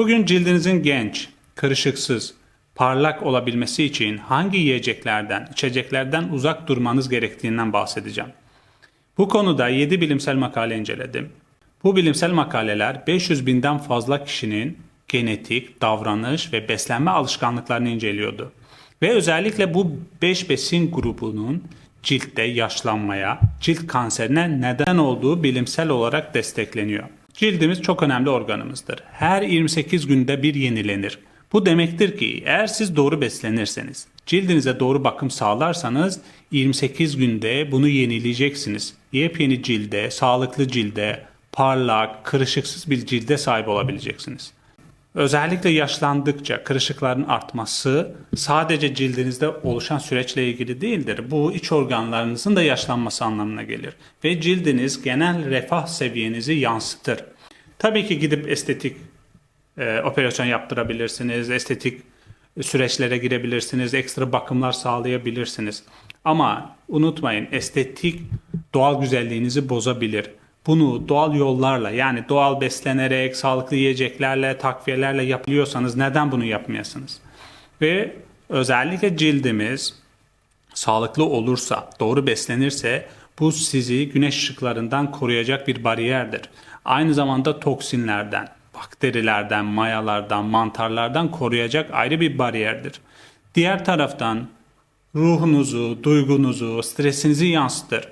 Bugün cildinizin genç, kırışıksız, parlak olabilmesi için hangi yiyeceklerden, içeceklerden uzak durmanız gerektiğinden bahsedeceğim. Bu konuda 7 bilimsel makale inceledim. Bu bilimsel makaleler 500 binden fazla kişinin genetik, davranış ve beslenme alışkanlıklarını inceliyordu. Ve özellikle bu 5 besin grubunun ciltte yaşlanmaya, cilt kanserine neden olduğu bilimsel olarak destekleniyor. Cildimiz çok önemli organımızdır. Her 28 günde bir yenilenir. Bu demektir ki eğer siz doğru beslenirseniz, cildinize doğru bakım sağlarsanız 28 günde bunu yenileyeceksiniz. Yepyeni cilde, sağlıklı cilde, parlak, kırışıksız bir cilde sahip olabileceksiniz. Özellikle yaşlandıkça kırışıkların artması sadece cildinizde oluşan süreçle ilgili değildir. Bu iç organlarınızın da yaşlanması anlamına gelir ve cildiniz genel refah seviyenizi yansıtır. Tabii ki gidip estetik e, operasyon yaptırabilirsiniz, estetik süreçlere girebilirsiniz, ekstra bakımlar sağlayabilirsiniz. Ama unutmayın estetik doğal güzelliğinizi bozabilir. Bunu doğal yollarla yani doğal beslenerek, sağlıklı yiyeceklerle, takviyelerle yapıyorsanız neden bunu yapmayasınız? Ve özellikle cildimiz sağlıklı olursa, doğru beslenirse bu sizi güneş ışıklarından koruyacak bir bariyerdir. Aynı zamanda toksinlerden, bakterilerden, mayalardan, mantarlardan koruyacak ayrı bir bariyerdir. Diğer taraftan ruhunuzu, duygunuzu, stresinizi yansıtır.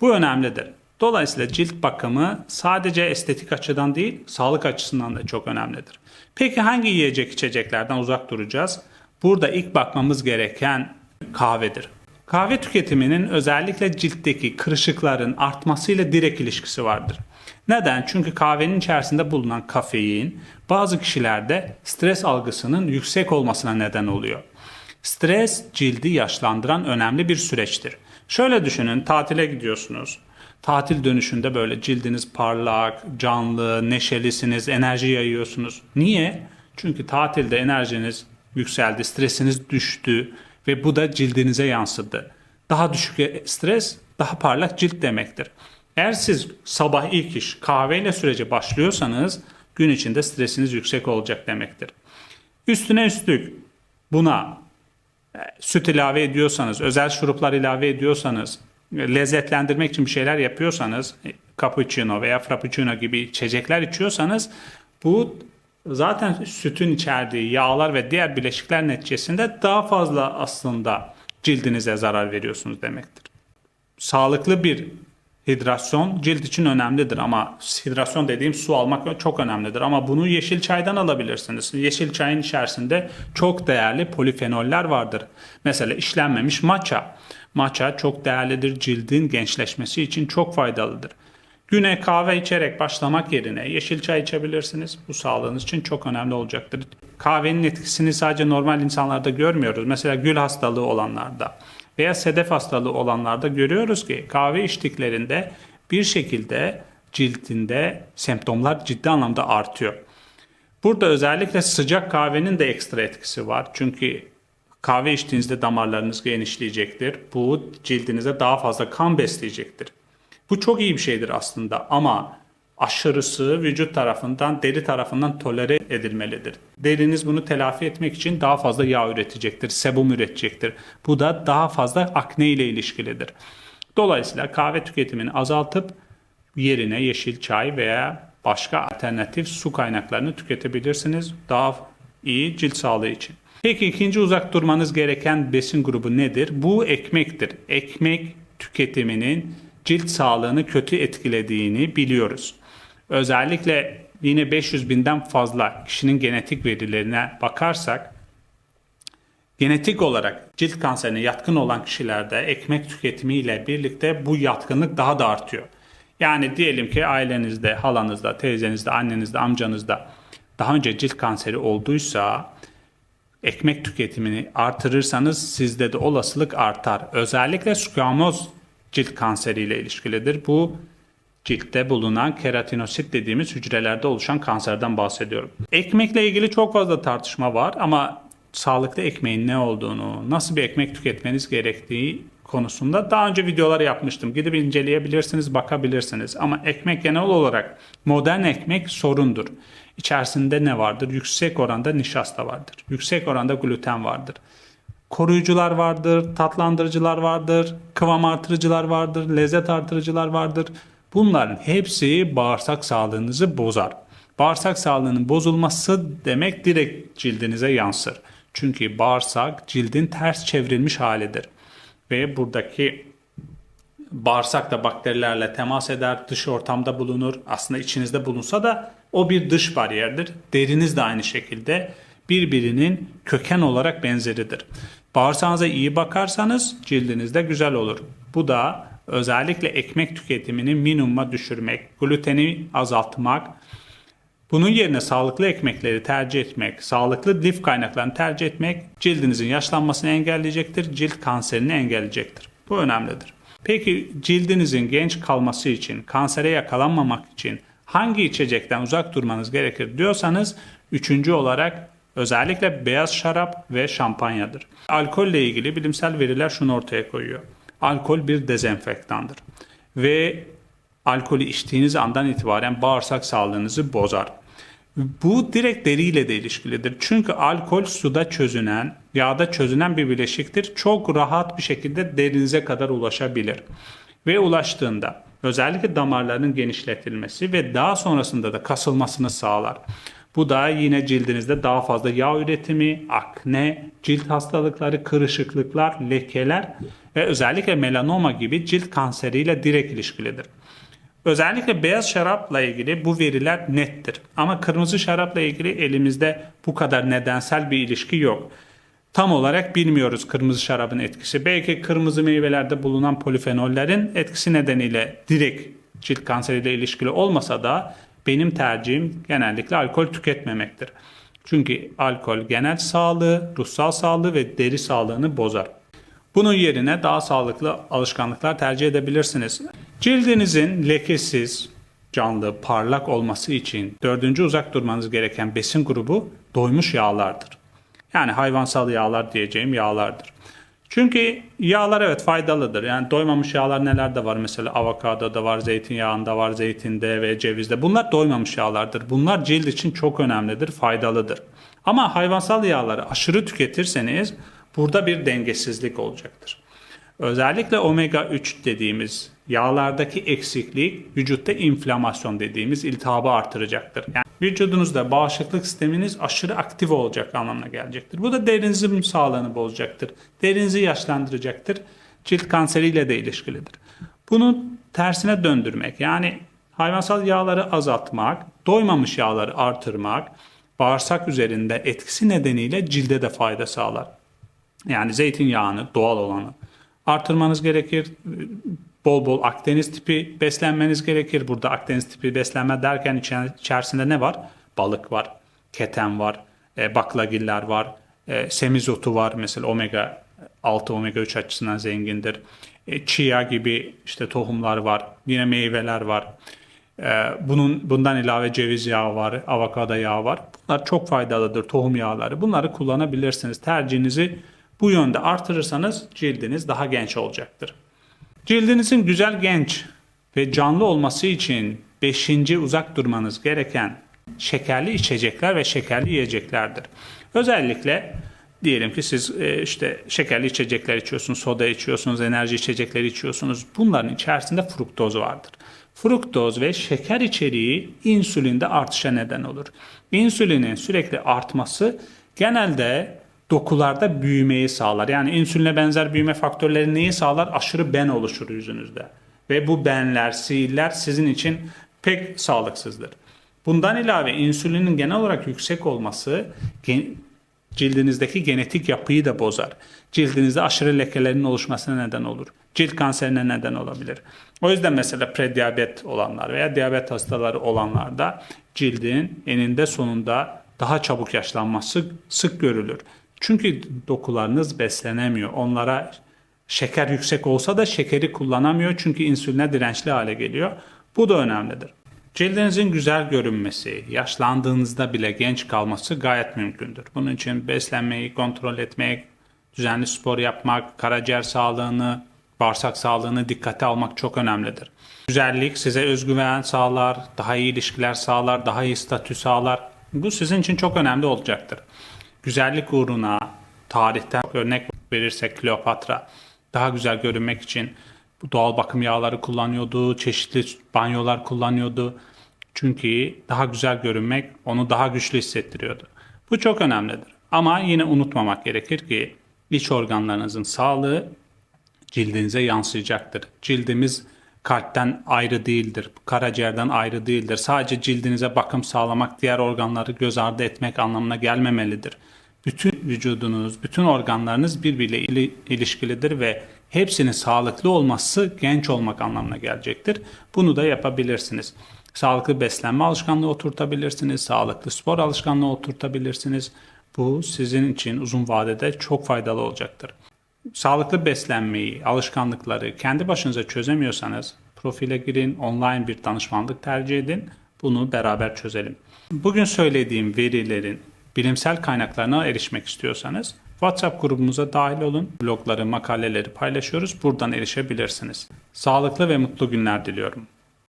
Bu önemlidir. Dolayısıyla cilt bakımı sadece estetik açıdan değil, sağlık açısından da çok önemlidir. Peki hangi yiyecek içeceklerden uzak duracağız? Burada ilk bakmamız gereken kahvedir. Kahve tüketiminin özellikle ciltteki kırışıkların artmasıyla direkt ilişkisi vardır. Neden? Çünkü kahvenin içerisinde bulunan kafein bazı kişilerde stres algısının yüksek olmasına neden oluyor. Stres cildi yaşlandıran önemli bir süreçtir. Şöyle düşünün, tatile gidiyorsunuz. Tatil dönüşünde böyle cildiniz parlak, canlı, neşelisiniz, enerji yayıyorsunuz. Niye? Çünkü tatilde enerjiniz yükseldi, stresiniz düştü ve bu da cildinize yansıdı. Daha düşük stres, daha parlak cilt demektir. Eğer siz sabah ilk iş kahveyle sürece başlıyorsanız gün içinde stresiniz yüksek olacak demektir. Üstüne üstlük buna e, süt ilave ediyorsanız, özel şuruplar ilave ediyorsanız, lezzetlendirmek için bir şeyler yapıyorsanız, cappuccino veya frappuccino gibi içecekler içiyorsanız bu zaten sütün içerdiği yağlar ve diğer bileşikler neticesinde daha fazla aslında cildinize zarar veriyorsunuz demektir. Sağlıklı bir hidrasyon cilt için önemlidir ama hidrasyon dediğim su almak çok önemlidir ama bunu yeşil çaydan alabilirsiniz. Yeşil çayın içerisinde çok değerli polifenoller vardır. Mesela işlenmemiş matcha. Matcha çok değerlidir. Cildin gençleşmesi için çok faydalıdır. Güne kahve içerek başlamak yerine yeşil çay içebilirsiniz. Bu sağlığınız için çok önemli olacaktır. Kahvenin etkisini sadece normal insanlarda görmüyoruz. Mesela gül hastalığı olanlarda veya sedef hastalığı olanlarda görüyoruz ki kahve içtiklerinde bir şekilde cildinde semptomlar ciddi anlamda artıyor. Burada özellikle sıcak kahvenin de ekstra etkisi var. Çünkü kahve içtiğinizde damarlarınız genişleyecektir. Bu cildinize daha fazla kan besleyecektir. Bu çok iyi bir şeydir aslında ama aşırısı vücut tarafından, deri tarafından tolere edilmelidir. Deriniz bunu telafi etmek için daha fazla yağ üretecektir, sebum üretecektir. Bu da daha fazla akne ile ilişkilidir. Dolayısıyla kahve tüketimini azaltıp yerine yeşil çay veya başka alternatif su kaynaklarını tüketebilirsiniz. Daha iyi cilt sağlığı için. Peki ikinci uzak durmanız gereken besin grubu nedir? Bu ekmektir. Ekmek tüketiminin cilt sağlığını kötü etkilediğini biliyoruz. Özellikle yine 500 binden fazla kişinin genetik verilerine bakarsak genetik olarak cilt kanserine yatkın olan kişilerde ekmek tüketimiyle birlikte bu yatkınlık daha da artıyor. Yani diyelim ki ailenizde, halanızda, teyzenizde, annenizde, amcanızda daha önce cilt kanseri olduysa ekmek tüketimini artırırsanız sizde de olasılık artar. Özellikle squamoz cilt kanseriyle ilişkilidir. Bu ciltte bulunan keratinosit dediğimiz hücrelerde oluşan kanserden bahsediyorum. Ekmekle ilgili çok fazla tartışma var ama sağlıklı ekmeğin ne olduğunu, nasıl bir ekmek tüketmeniz gerektiği konusunda daha önce videolar yapmıştım. Gidip inceleyebilirsiniz, bakabilirsiniz. Ama ekmek genel olarak modern ekmek sorundur. İçerisinde ne vardır? Yüksek oranda nişasta vardır. Yüksek oranda gluten vardır. Koruyucular vardır, tatlandırıcılar vardır, kıvam artırıcılar vardır, lezzet artırıcılar vardır. Bunların hepsi bağırsak sağlığınızı bozar. Bağırsak sağlığının bozulması demek direkt cildinize yansır. Çünkü bağırsak cildin ters çevrilmiş halidir. Ve buradaki bağırsak da bakterilerle temas eder, dış ortamda bulunur. Aslında içinizde bulunsa da o bir dış bariyerdir. Deriniz de aynı şekilde birbirinin köken olarak benzeridir. Bağırsağınıza iyi bakarsanız cildiniz de güzel olur. Bu da özellikle ekmek tüketimini minimuma düşürmek, gluteni azaltmak, bunun yerine sağlıklı ekmekleri tercih etmek, sağlıklı lif kaynaklarını tercih etmek cildinizin yaşlanmasını engelleyecektir, cilt kanserini engelleyecektir. Bu önemlidir. Peki cildinizin genç kalması için, kansere yakalanmamak için hangi içecekten uzak durmanız gerekir diyorsanız üçüncü olarak özellikle beyaz şarap ve şampanyadır. Alkolle ilgili bilimsel veriler şunu ortaya koyuyor. Alkol bir dezenfektandır ve alkolü içtiğiniz andan itibaren bağırsak sağlığınızı bozar. Bu direkt deriyle de ilişkilidir. Çünkü alkol suda çözünen, yağda çözünen bir bileşiktir. Çok rahat bir şekilde derinize kadar ulaşabilir. Ve ulaştığında özellikle damarların genişletilmesi ve daha sonrasında da kasılmasını sağlar. Bu da yine cildinizde daha fazla yağ üretimi, akne, cilt hastalıkları, kırışıklıklar, lekeler ve özellikle melanoma gibi cilt kanseriyle direkt ilişkilidir. Özellikle beyaz şarapla ilgili bu veriler nettir. Ama kırmızı şarapla ilgili elimizde bu kadar nedensel bir ilişki yok. Tam olarak bilmiyoruz kırmızı şarabın etkisi. Belki kırmızı meyvelerde bulunan polifenollerin etkisi nedeniyle direkt cilt kanseriyle ilişkili olmasa da benim tercihim genellikle alkol tüketmemektir. Çünkü alkol genel sağlığı, ruhsal sağlığı ve deri sağlığını bozar. Bunun yerine daha sağlıklı alışkanlıklar tercih edebilirsiniz. Cildinizin lekesiz, canlı, parlak olması için dördüncü uzak durmanız gereken besin grubu doymuş yağlardır. Yani hayvansal yağlar diyeceğim yağlardır. Çünkü yağlar evet faydalıdır. Yani doymamış yağlar neler de var mesela avokadoda var, zeytinyağında var, zeytinde ve cevizde. Bunlar doymamış yağlardır. Bunlar cilt için çok önemlidir, faydalıdır. Ama hayvansal yağları aşırı tüketirseniz burada bir dengesizlik olacaktır. Özellikle omega 3 dediğimiz yağlardaki eksiklik vücutta inflamasyon dediğimiz iltihabı artıracaktır. Yani vücudunuzda bağışıklık sisteminiz aşırı aktif olacak anlamına gelecektir. Bu da derinizin sağlığını bozacaktır. Derinizi yaşlandıracaktır. Cilt kanseriyle de ilişkilidir. Bunu tersine döndürmek yani hayvansal yağları azaltmak, doymamış yağları artırmak, bağırsak üzerinde etkisi nedeniyle cilde de fayda sağlar. Yani zeytinyağını, doğal olanı artırmanız gerekir. Bol bol Akdeniz tipi beslenmeniz gerekir. Burada Akdeniz tipi beslenme derken içerisinde ne var? Balık var, keten var, e, baklagiller var, e, semizotu var. Mesela omega 6 omega 3 açısından zengindir. E, chia gibi işte tohumlar var. Yine meyveler var. E, bunun bundan ilave ceviz yağı var, avokado yağı var. Bunlar çok faydalıdır tohum yağları. Bunları kullanabilirsiniz. Tercihinizi bu yönde artırırsanız cildiniz daha genç olacaktır. Cildinizin güzel genç ve canlı olması için 5. uzak durmanız gereken şekerli içecekler ve şekerli yiyeceklerdir. Özellikle diyelim ki siz e, işte şekerli içecekler içiyorsunuz, soda içiyorsunuz, enerji içecekleri içiyorsunuz. Bunların içerisinde fruktoz vardır. Fruktoz ve şeker içeriği insülinde artışa neden olur. İnsülinin sürekli artması genelde dokularda büyümeyi sağlar. Yani insüline benzer büyüme faktörleri neyi sağlar? Aşırı ben oluşur yüzünüzde. Ve bu benler, siiller sizin için pek sağlıksızdır. Bundan ilave insülinin genel olarak yüksek olması cildinizdeki genetik yapıyı da bozar. Cildinizde aşırı lekelerin oluşmasına neden olur. Cilt kanserine neden olabilir. O yüzden mesela prediyabet olanlar veya diyabet hastaları olanlarda cildin eninde sonunda daha çabuk yaşlanması sık görülür. Çünkü dokularınız beslenemiyor. Onlara şeker yüksek olsa da şekeri kullanamıyor çünkü insüline dirençli hale geliyor. Bu da önemlidir. Cildinizin güzel görünmesi, yaşlandığınızda bile genç kalması gayet mümkündür. Bunun için beslenmeyi kontrol etmek, düzenli spor yapmak, karaciğer sağlığını, bağırsak sağlığını dikkate almak çok önemlidir. Güzellik size özgüven sağlar, daha iyi ilişkiler sağlar, daha iyi statü sağlar. Bu sizin için çok önemli olacaktır. Güzellik uğruna tarihten örnek verirsek Kleopatra daha güzel görünmek için doğal bakım yağları kullanıyordu, çeşitli banyolar kullanıyordu. Çünkü daha güzel görünmek onu daha güçlü hissettiriyordu. Bu çok önemlidir. Ama yine unutmamak gerekir ki iç organlarınızın sağlığı cildinize yansıyacaktır. Cildimiz kalpten ayrı değildir. Karaciğerden ayrı değildir. Sadece cildinize bakım sağlamak, diğer organları göz ardı etmek anlamına gelmemelidir. Bütün vücudunuz, bütün organlarınız birbiriyle ili- ilişkilidir ve hepsinin sağlıklı olması genç olmak anlamına gelecektir. Bunu da yapabilirsiniz. Sağlıklı beslenme alışkanlığı oturtabilirsiniz, sağlıklı spor alışkanlığı oturtabilirsiniz. Bu sizin için uzun vadede çok faydalı olacaktır. Sağlıklı beslenmeyi, alışkanlıkları kendi başınıza çözemiyorsanız profile girin, online bir danışmanlık tercih edin. Bunu beraber çözelim. Bugün söylediğim verilerin bilimsel kaynaklarına erişmek istiyorsanız WhatsApp grubumuza dahil olun. Blogları, makaleleri paylaşıyoruz. Buradan erişebilirsiniz. Sağlıklı ve mutlu günler diliyorum.